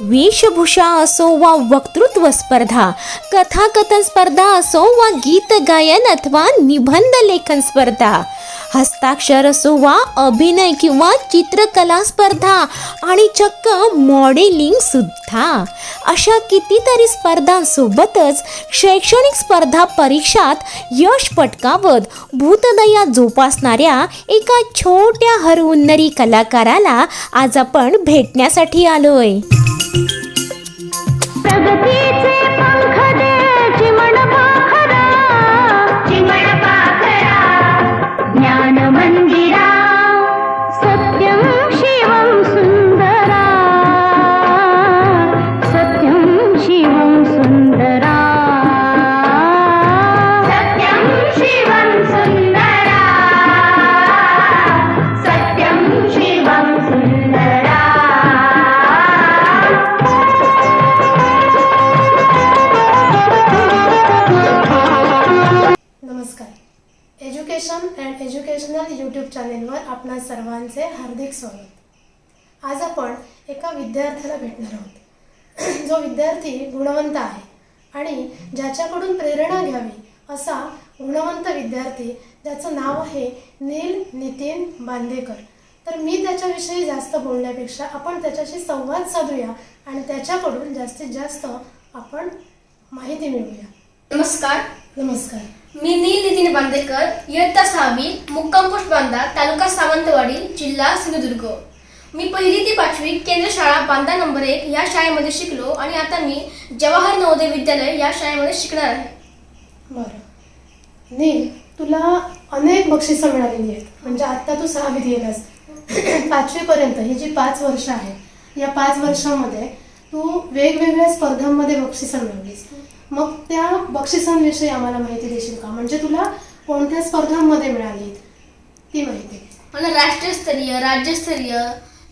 वेशभूषा असो वा वक्तृत्व स्पर्धा कथाकथन स्पर्धा असो वा गीत गायन अथवा निबंध लेखन स्पर्धा हस्ताक्षर असो वा अभिनय किंवा चित्रकला स्पर्धा आणि चक्क मॉडेलिंग सुद्धा. अशा कितीतरी स्पर्धांसोबतच शैक्षणिक स्पर्धा परीक्षात यश पटकावत भूतदया जोपासणाऱ्या एका छोट्या हरहुन्नरी कलाकाराला आज आपण भेटण्यासाठी आलोय. प्रगतीचे आपणा सर्वांचे हार्दिक स्वागत. आज आपण एका विद्यार्थ्याला भेटणार आहोत. जो विद्यार्थी गुणवंत आहे आणि ज्याच्याकडून प्रेरणा घ्यावी असा गुणवंत विद्यार्थी ज्याचं नाव आहे नील नितीन बांदेकर. तर मी त्याच्याविषयी जास्त बोलण्यापेक्षा आपण त्याच्याशी संवाद साधूया आणि त्याच्याकडून जास्तीत जास्त आपण माहिती मिळवूया. नमस्कार. नमस्कार. मी नील नितीन बांदेकर इयत्ता सहावी मुक्काम पोस्ट बांदा तालुका सावंतवाडी जिल्हा सिंधुदुर्ग. मी पहिली ते पाचवी केंद्र शाळा बांदा नंबर एक या शाळेमध्ये शिकलो आणि आता मी जवाहर नवोदय विद्यालय या शाळेमध्ये शिकणार आहे. बरं. नील तुला अनेक बक्षिसं मिळालेली आहेत. म्हणजे आत्ता तू सहावीत गेलास पाचवीपर्यंत ही जी पाच वर्ष आहेत या पाच वर्षामध्ये तू वेगवेगळ्या स्पर्धांमध्ये बक्षिसं मिळवलीस. मग त्या बक्षिसांविषयी आम्हाला माहिती देशील का? म्हणजे तुला कोणत्या स्पर्धांमध्ये मिळाली? ती माहिती. मला राष्ट्रस्तरीय राज्यस्तरीय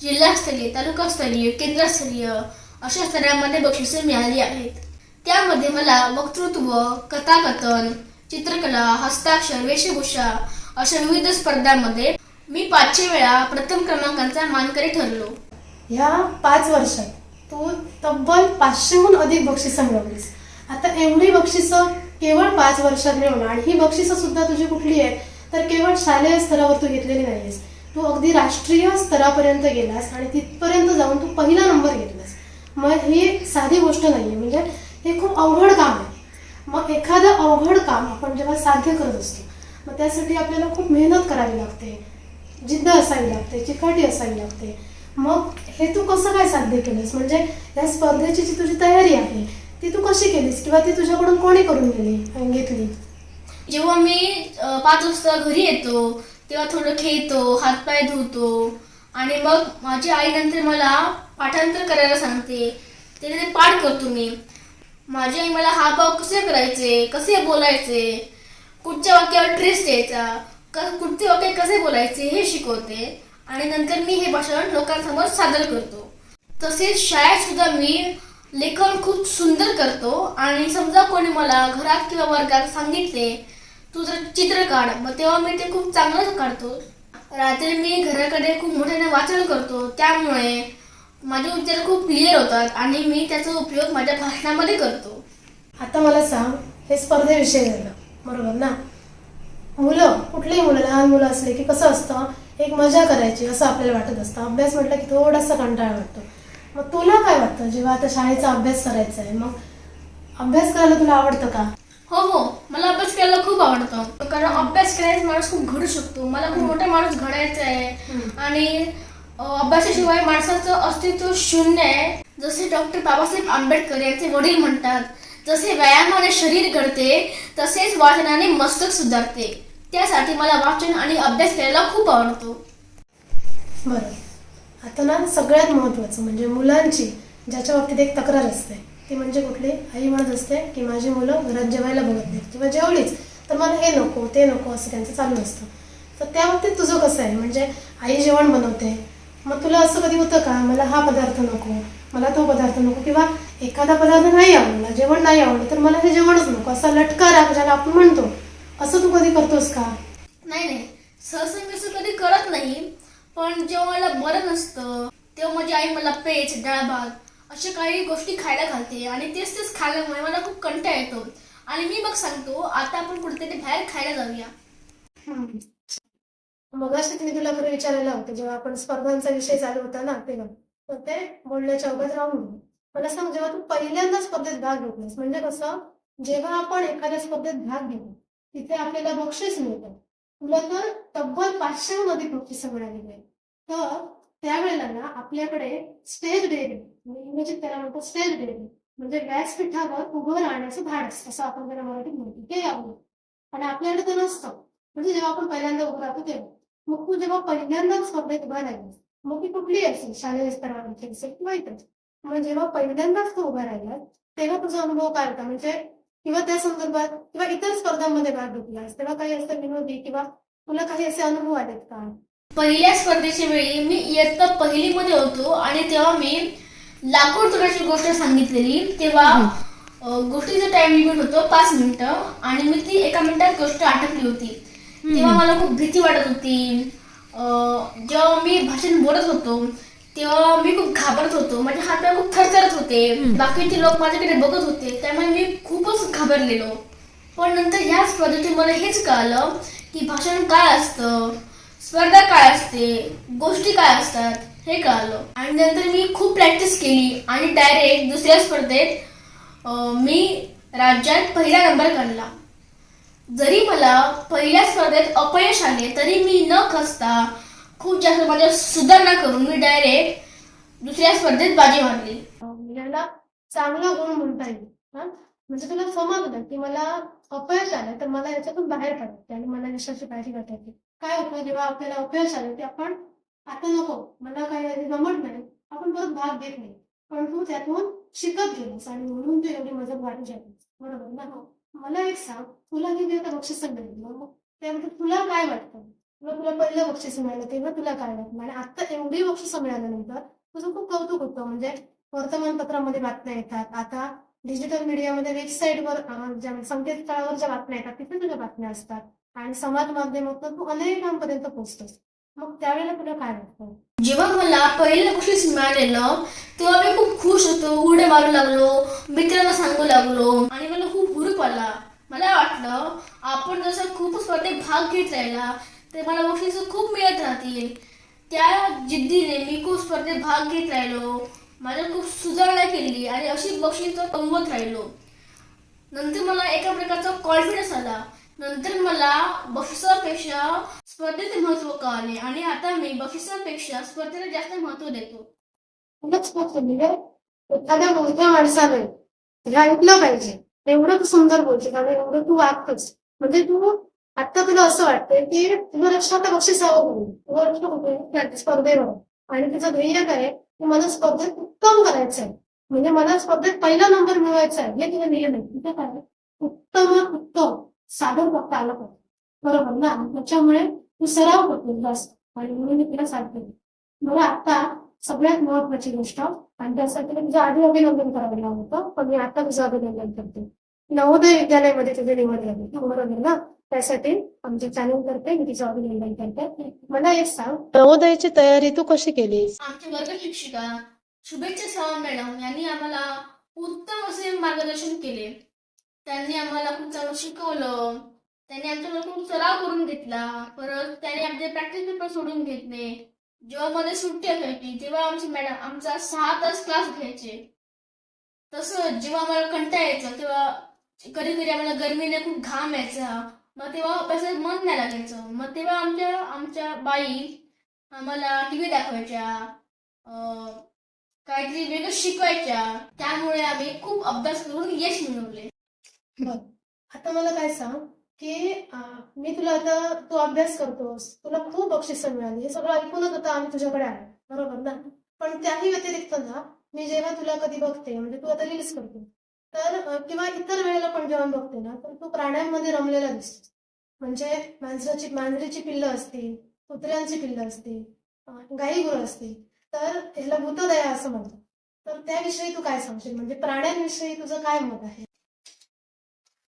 जिल्हास्तरीय तालुकास्तरीय केंद्रस्तरीय अशा स्तरामध्ये बक्षिसे मिळाली आहेत. त्यामध्ये मला वक्तृत्व कथाकथन चित्रकला हस्ताक्षर वेशभूषा अशा विविध स्पर्धांमध्ये मी पाचशे वेळा प्रथम क्रमांकाचा मानकरी ठरलो. ह्या पाच वर्षात तू तब्बल पाचशेहून अधिक बक्षिसं मिळवलीस. आता एवढी बक्षिसं केवळ पाच वर्षात मिळवणं आणि ही बक्षिसं सुद्धा तुझी कुठली आहे? तर केवळ शालेय स्तरावर तू घेतलेली नाहीयेस. तू अगदी राष्ट्रीय स्तरापर्यंत गेलास आणि तिथपर्यंत जाऊन तू पहिला नंबर घेतलास. मग ही साधी गोष्ट नाही म्हणजे हे खूप अवघड काम आहे. मग एखादं अवघड काम आपण जेव्हा साध्य करत असतो मग त्यासाठी आपल्याला खूप मेहनत करावी लागते. जिद्द असावी लागते चिकाटी असावी लागते. मग हे तू कसं काय साध्य केलंस? म्हणजे या स्पर्धेची जी तुझी तयारी आहे ती तू कशी केलीस? किंवा ती तुझ्याकडून कोणी करून गेली? घेतली जेव्हा मी पाच वाजता घरी येतो तेव्हा थोडं खेळतो हातपाय धुतो आणि मग माझी आई नंतर मला पाठांतर करायला सांगते. ते ते पाठ करतो मी. माझी आई मला हा भाव कसे करायचे? कसे बोलायचे? कुठच्या वाक्यावर ट्रेस द्यायचा क कुठचे वाक्य कसे बोलायचे? हे शिकवते. आणि नंतर मी हे भाषण लोकांसमोर सादर करतो. तसेच शाळेत सुद्धा मी लेखन खूप सुंदर करतो. आणि समजा कोणी मला घरात किंवा वर्गात सांगितले तू जर चित्र काढ. मग तेव्हा मी ते खूप चांगलं काढतो. रात्री मी घराकडे खूप मोठ्याने वाचन करतो. त्यामुळे माझे उच्चार खूप क्लिअर होतात आणि मी त्याचा उपयोग माझ्या भाषणामध्ये करतो. आता मला सांग हे स्पर्धेविषयी झालं. बरोबर ना? मुलं कुठलीही मुलं लहान मुलं असले की कसं असतं? एक मजा करायची असं आपल्याला वाटत असतं. अभ्यास म्हटलं की थोडासा कंटाळा वाटतो. मग तुला काय वाटतं? जेव्हा आता शाळेचा अभ्यास करायचा आहे मग अभ्यास करायला तुला आवडतं का? हो हो. मला अभ्यास करायला खूप आवडतं. कारण अभ्यास करायचा माणूस खूप घडू शकतो. मला खूप मोठा माणूस घडायचा आहे आणि अभ्यासाशिवाय माणसाचं अस्तित्व शून्य आहे. जसे डॉक्टर बाबासाहेब आंबेडकर यांचे वडील म्हणतात जसे व्यायामाने शरीर घडते तसेच वाचनाने मस्तक सुधारते. त्यासाठी मला वाचन आणि अभ्यास करायला खूप आवडतो. बरं. आता ना सगळ्यात महत्त्वाचं म्हणजे मुलांची ज्याच्या बाबतीत एक तक्रार असते ती म्हणजे कुठली? आई म्हणत असते की माझी मुलं घरात जेवायला बघत नाहीत किंवा जेवलीच तर मला हे नको ते नको असं त्यांचं चालू असतं. तर त्या बाबतीत तुझं कसं आहे? म्हणजे आई जेवण बनवते मग तुला असं कधी होतं का? मला हा पदार्थ नको मला तो पदार्थ नको किंवा एखादा पदार्थ नाही आवडला जेवण नाही आवडलं तर मला हे जेवणच नको असा लटका राग ज्याला आपण म्हणतो. असं तू कधी करतोस का? नाही नाही. सहसा मी असं कधी करत नाही पण जेव्हा मला बरं नसतं तेव्हा माझी आई मला पेज डाळ भात अशा काही गोष्टी खायला घालते आणि तेच तेच खाल्ल्यामुळे मला खूप कंटाळा येतो. आणि मी बघ सांगतो आता आपण कुठेतरी बाहेर खायला जाऊया. मग मी तुला खरं विचारायला होतं जेव्हा आपण स्पर्धांचा विषय चालू होता ना तेव्हा. तर ते बोलण्याच्या अगोदर राहून मला सांग जेव्हा तू पहिल्यांदा स्पर्धेत भाग घेतलास म्हणजे कसं? जेव्हा आपण एखाद्या स्पर्धेत भाग घेतो तिथे आपल्याला बक्षीस मिळतं. तुला तर तब्बल पाचशेहून अधिक बक्षीस मिळालेली आहे तर त्यावेळेला ना आपल्याकडे स्टेज डेअरिंग इंग्रजीत त्याला म्हणतो स्टेज डेअरिंग म्हणजे व्यासपीठावर उभं राहण्याचं धाडस असं आपण त्याला मराठीत म्हणतो. ते यावं. आणि आपल्याकडे ते नसतं. म्हणजे जेव्हा आपण पहिल्यांदा उभं राहतो तेव्हा. मग तू जेव्हा पहिल्यांदाच स्पर्धेत उभा राहिलास मग ती कुठली असेल? शालेय स्तरावरची असेल? किंवा इतर मग जेव्हा पहिल्यांदाच तू उभा राहिला तेव्हा तुझा अनुभव काय होता? म्हणजे किंवा त्या संदर्भात किंवा इतर स्पर्धांमध्ये भाग घेतलास तेव्हा काही असं विनोदी किंवा तुला काही असे अनुभव आलेत का? पहिल्या स्पर्धेच्या वेळी मी इयत्ता पहिलीमध्ये होतो आणि तेव्हा मी लाकूड तुराची गोष्ट सांगितलेली तेव्हा गोष्टीचा टाइम लिमिट होतो पाच मिनिटं आणि मी ती एका मिनिटात गोष्ट आटपली होती. तेव्हा मला खूप भीती वाटत होती. जेव्हा मी भाषण बोलत होतो तेव्हा मी खूप घाबरत होतो. माझे हात पाय खूप थरथरत होते. बाकीचे लोक माझ्याकडे बघत होते. त्यामुळे मी खूपच घाबरलेलो. पण नंतर ह्या स्पर्धेतून मला हेच कळालं की भाषण काय असतं स्पर्धा काय असते गोष्टी काय असतात हे कळालं. आणि नंतर मी खूप प्रॅक्टिस केली आणि डायरेक्ट दुसऱ्या स्पर्धेत मी राज्यात पहिला नंबर काढला. जरी मला पहिल्या स्पर्धेत अपयश आले तरी मी न खचता खूप जास्त माझ्या सुधारणा करून मी डायरेक्ट दुसऱ्या स्पर्धेत बाजी मारली. अं, याला चांगला गुण म्हणता येईल हा? म्हणजे तुला समजलं की मला अपयश आलं तर मला याच्यातून बाहेर पडायचं आणि मला यशाची करता येते काय होतं जेव्हा आपल्याला अपयश आलं ते आपण आता नको मला काही आधी जमत नाही. आपण परत भाग घेत नाही. पण तू त्यातून शिकत गेलीस आणि म्हणून तू एवढी मजत वाढू शकलीस. बरोबर ना? हो. मला एक सांग तुला किती आता बक्षीस मिळाली मग त्यामध्ये तुला काय वाटतं? तुला तुला पहिलं बक्षीस मिळालं तेव्हा तुला काय वाटलं? आणि आता एवढी बक्षीस मिळाल्यानंतर तुझं खूप कौतुक होतं. म्हणजे वर्तमानपत्रामध्ये बातम्या येतात. आता डिजिटल मीडियामध्ये वेबसाईटवर ज्या संकेतस्थळावर ज्या बातम्या येतात तिथे तुझ्या बातम्या असतात. आणि समाज माध्यमातून तू अनेकांपर्यंत पोहोचतोस. मग त्यावेळेला तुला काय वाटतं? जेव्हा मला पहिलं बक्षीस मिळालेलं तेव्हा मी खूप खुश होतो. उड्या मारू लागलो. मित्रांना सांगू लागलो. आणि मला खूप हुरूप आला. मला वाटलं आपण जसं खूप स्पर्धेत भाग घेत राहिला ते मला बक्षीस खूप मिळत राहतील. त्या जिद्दीने मी खूप स्पर्धेत भाग घेत राहिलो. माझ्या खूप सुधारणा केली आणि अशी बक्षीस कमवत राहिलो. नंतर मला एका प्रकारचा कॉन्फिडन्स आला. नंतर मला बक्षिसापेक्षा स्पर्धेचे महत्त्व कळाले आणि आता मी बक्षिसापेक्षा स्पर्धेला जास्त महत्त्व देतो. एखाद्या मोठ्या माणसाने ऐकलं पाहिजे. एवढं तू सुंदर बोलते आणि एवढं तू वागतोस. म्हणजे तू आता तुला असं वाटतंय की तुला लक्षात आता बक्षीस हवं म्हणून. तुला लक्ष कुठे स्पर्धेवर आणि तुझं ध्येय काय की मला स्पर्धेत उत्तम करायचं आहे म्हणजे मला स्पर्धेत पहिला नंबर मिळवायचा आहे हे तुझं ध्येय नाही. तिथे काय उत्तम उत्तम. साधन फक्त आलं पाहिजे. बरोबर ना? त्याच्यामुळे तू सराव करतो जास्त आणि म्हणून मी तुला सांगते. मला आता सगळ्यात महत्वाची गोष्ट आणि त्यासाठी तुझं आधी अभिनंदन करायला होतं पण मी आता तुझं अभिनंदन करते. नवोदय विद्यालयामध्ये तुझी निवड झाली. बरोबर ना? त्यासाठी आमचे चॅनल करते मी तिचं अभिनंदन करते. मला एक सांग. नवोदयची तयारी तू कशी केलीस? आमच्या वर्ग शिक्षिका शुभेच्छा सावंत मॅडम यांनी आम्हाला उत्तम असे मार्गदर्शन केले. त्यांनी आम्हाला खूप चांगलं शिकवलं. त्यांनी आमच्याकडे खूप सराव करून घेतला. परत त्यांनी आमचे प्रॅक्टिस पेपर सोडून घेतले. जेव्हा मध्ये सुट्टी असायची तेव्हा आमची मॅडम आमचा सहा तास क्लास घ्यायचे. तसं जेव्हा आम्हाला कंटाळा यायचा तेव्हा कधी कधी आम्हाला गरमीने खूप घाम यायचा. मग तेव्हा अभ्यासात मन नाही लागायचं. मग तेव्हा आमच्या आमच्या बाई आम्हाला टीव्ही दाखवायच्या. काहीतरी वेगळं शिकवायच्या. त्यामुळे आम्ही खूप अभ्यास करून यश मिळवले. बघ आता मला काय सांग की मी तुला आता तू अभ्यास करतोस तुला खूप बक्षिस मिळाली हे सगळं ऐकूनच आता आम्ही तुझ्याकडे आलो बरोबर ना? पण त्याही व्यतिरिक्त ना मी जेव्हा तुला कधी बघते म्हणजे तू आता रील्स करते तर किंवा इतर वेळेला पण जेव्हा बघते ना तर तू प्राण्यांमध्ये रमलेला दिसतो. म्हणजे मांजराची मांजरीची पिल्लं असतील कुत्र्यांची पिल्लं असतील गाई गुरं असतील तर ह्याला भूतदया असं म्हणतात. तर त्याविषयी तू काय सांगशील? म्हणजे प्राण्यांविषयी तुझं काय मत आहे?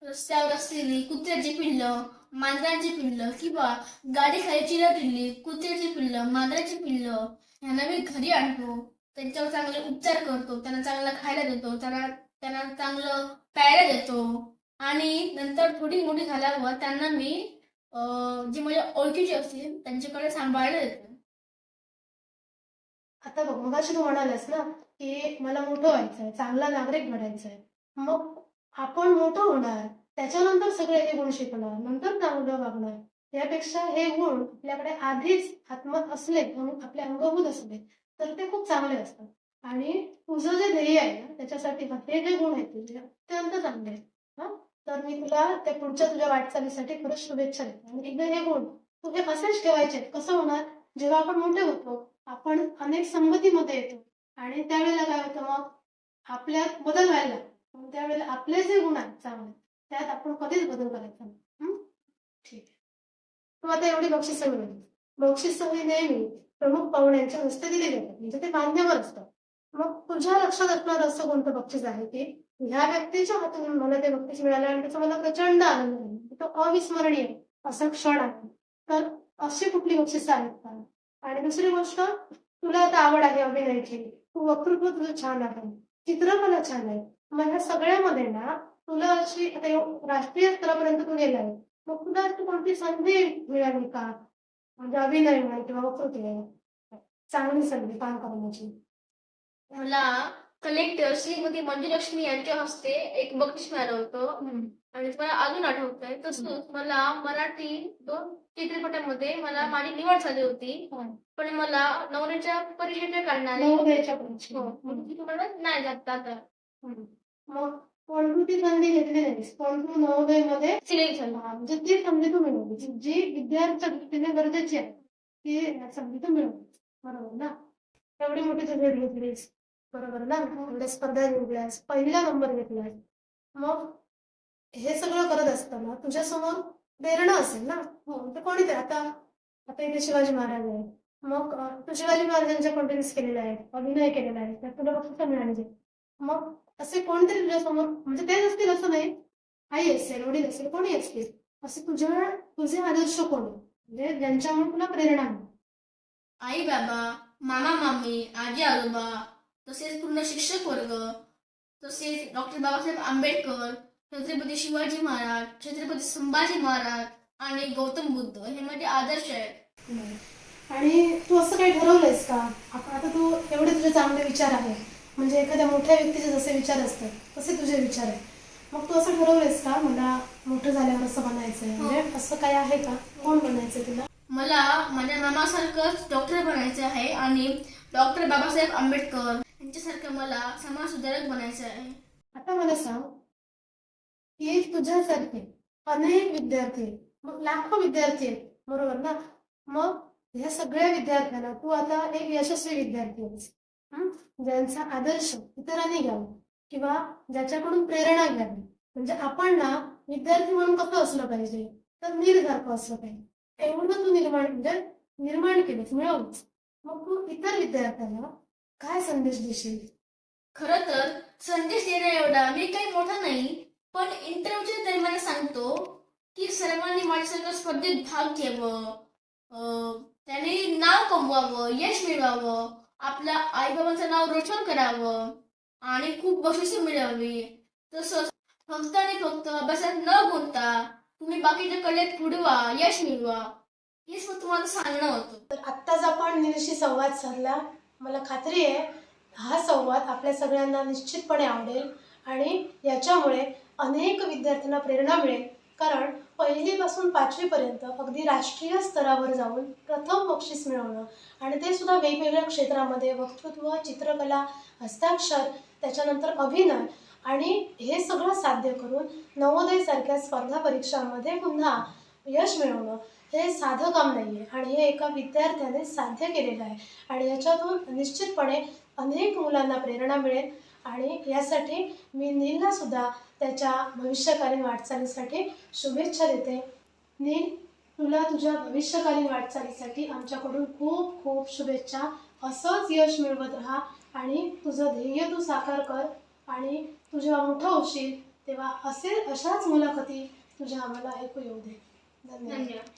रस्त्यावर असलेली कुत्र्याची पिल्लं मांजराची पिल्लं किंवा गाडी खाली चिरलेली कुत्र्याची पिल्लं मांजराची पिल्लं यांना मी घरी आणतो. त्यांच्यावर चांगले उपचार करतो त्यांना चांगला खायला देतो त्यांना त्यांना चांगलं प्यायला देतो. आणि नंतर थोडी मोठी झाल्यावर त्यांना मी जी जे माझ्या ओळखीची असतील त्यांच्याकडे सांभाळायला देतो. आता बघ मगाशी तू म्हणालास ना की मला मोठं व्हायचंय चांगला नागरिक बनायचंय मग आपण मोठं होणार त्याच्यानंतर सगळे हे गुण शिकणार नंतर चांगलं वागणार? यापेक्षा हे गुण आपल्याकडे आधीच आत्मत असले आपले अंगभूत असले तर ते खूप चांगले असतात. आणि तुझं जे ध्येय आहे ना त्याच्यासाठी हे जे गुण आहेत तुझे. अत्यंत चांगले आहेत. हा? तर मी तुला त्या पुढच्या तुझ्या वाटचालीसाठी खरंच शुभेच्छा देते. आणि एकदा हे गुण तू हे असेच ठेवायचे कसं होणार? जेव्हा आपण मोठे होतो आपण अनेक संगतीमध्ये येतो. आणि त्यावेळेला काय होतं मग? आपल्यात बदल व्हायला लागतो. मग त्यावेळेला आपले जे गुण आहेत चांगले त्यात आपण कधीच बदल करायचा नाही. ठीक आहे. तू आता एवढी बक्षिसं मिळवली बक्षीस ही नेहमी प्रमुख पाहुण्यांच्या हस्ते दिली जातात. म्हणजे ते मान्यवर असतात. मग तुझ्या लक्षात असणार असं कोणतं बक्षीस आहे की ह्या व्यक्तीच्या हातून मला ते बक्षीस मिळालं आणि त्याचा मला प्रचंड आनंद आहे. तो अविस्मरणीय असा क्षण आहे. तर अशी कुठली बक्षिसं आहेत का? आणि दुसरी गोष्ट तुला आता आवड आहे अभिनयाची. तू वक्तृत्व तुझं छान आहे. चित्रकला छान आहे. मग ह्या सगळ्यामध्ये ना तुला अशी आता राष्ट्रीय स्तरापर्यंत तू गेलाय. मग तुला अशी कोणती संधी मिळाली का? म्हणजे अभिनय म्हणा किंवा वक्तृत्व चांगली संधी काम करण्याची. मला कलेक्टर श्रीमती मंजुलक्ष्मी यांच्या हस्ते एक बक्षीस मिळालं होतं. आणि ते मला अजून आठवतंय. तसंच मला मराठी दोन चित्रपटामध्ये मला माझी निवड झाली होती. हं. पण मला नवऱ्याच्या परीक्षेच्या कारणाने. हो, मला नाही जात आता. मग तू संधी घेतली नाहीस पण तू नवोदयमध्ये? सिलेक्ट झालं. म्हणजे ती संधी तू मिळवली जी- दृष्टीने गरजेची आहे ती संधी तू मिळवली. बरोबर ना? एवढी मोठी तू भेट घेतलीस बरोबर ना? एवढ्या स्पर्धा जिंकल्यास पहिला नंबर घेतलास मग हे सगळं करत असताना तुझ्यासमोर प्रेरणा असेल ना? हो तर कोणी ते? आता आता इथे शिवाजी महाराज आहे मग तू शिवाजी महाराजांच्या कंटेन्स केलेल्या आहेत. अभिनय केलेला आहे. तर तुला बक्षीस मिळाली मग असे कोणतरी तुझ्यासमोर म्हणजे तेच असतील असं नाही. आई असेल वडील असेल कोणी असतील असे तुझ्या तुझे आदर्श कोण म्हणजे ज्यांच्यामुळे तुला प्रेरणा मिळते. आई बाबा मामा मामी आजी आजोबा तसेच पूर्ण शिक्षक वर्ग तसेच डॉक्टर बाबासाहेब आंबेडकर छत्रपती शिवाजी महाराज छत्रपती संभाजी महाराज आणि गौतम बुद्ध हे माझे आदर्श आहेत. आणि तू असं काही ठरवलंयस का? आता आता तू एवढे तुझे चांगले विचार आहे म्हणजे एखाद्या मोठ्या व्यक्तीचे जसे विचार असतात तसे तुझे विचार आहेत. मग तू असं ठरवलंयस का? मला मोठं झाल्यावर असं बनायचंय. म्हणजे असं काय आहे का? कोण बनायचंय तुला? मला माझ्या मामासारखंच डॉक्टर बनायचं आहे आणि डॉक्टर बाबासाहेब आंबेडकर यांच्यासारखं मला समाजसुधारक बनायचं आहे. आता मला सांग की तुझ्यासारखे अनेक विद्यार्थी मग लाखो विद्यार्थी आहेत बरोबर ना? मग ह्या सगळ्या विद्यार्थ्यांना तू आता एक यशस्वी विद्यार्थी आहेस. ज्यांचा आदर्श इतरांनी घ्यावा किंवा ज्याच्याकडून प्रेरणा घ्यावी. म्हणजे आपण ना विद्यार्थी म्हणून कसं असलं पाहिजे? तर निर्धारक असलं पाहिजे. एवढं तू निर्माण म्हणजे निर्माण केलीस मिळवलीस. मग तू इतर विद्यार्थ्यांना काय संदेश देशील? खर तर संदेश देण्या एवढा मी काही मोठा नाही पण इंटरव्ह्यूच्या दरम्यान सांगतो की सर्वांनी माझ्यासारखं स्पर्धेत भाग घ्यावं त्याने त्यांनी नाव कमवावं यश मिळवावं आपल्या आईबाबांचं नाव रोशन करावं आणि खूप बक्षिसे मिळावी. तसंच फक्त आणि फक्त अभ्यासात न गुंता तुम्ही बाकीच्या कलेत पुढवा यश मिळवा. हेच मग तुम्हाला सांगणं होतं. तर आत्ताच आपण निरशी संवाद साधला. मला खात्री आहे हा संवाद आपल्या सगळ्यांना निश्चितपणे आवडेल आणि याच्यामुळे अनेक विद्यार्थ्यांना प्रेरणा मिळेल. कारण पहिलीपासून पाचवीपर्यंत अगदी राष्ट्रीय स्तरावर जाऊन प्रथम बक्षीस मिळवणं आणि ते सुद्धा वेगवेगळ्या क्षेत्रामध्ये वक्तृत्व चित्रकला हस्ताक्षर त्याच्यानंतर अभिनय आणि हे सगळं साध्य करून नवोदयसारख्या स्पर्धा परीक्षांमध्ये पुन्हा यश मिळवणं हे साधं काम नाही आहे आणि हे एका विद्यार्थ्याने साध्य केलेलं आहे. आणि याच्यातून निश्चितपणे अनेक मुलांना प्रेरणा मिळेल. आणि यासाठी मी नीलला सुद्धा त्याच्या भविष्यकालीन वाटचालीसाठी शुभेच्छा देते. नील तुला तुझ्या भविष्यकालीन वाटचालीसाठी आमच्याकडून खूप खूप शुभेच्छा. असंच यश मिळवत राहा आणि तुझं ध्येय तू साकार कर आणि तू जेव्हा मोठं होशील तेव्हा असे अशाच मुलाखती तुझ्या आम्हाला ऐकू येऊ दे. धन्यवाद.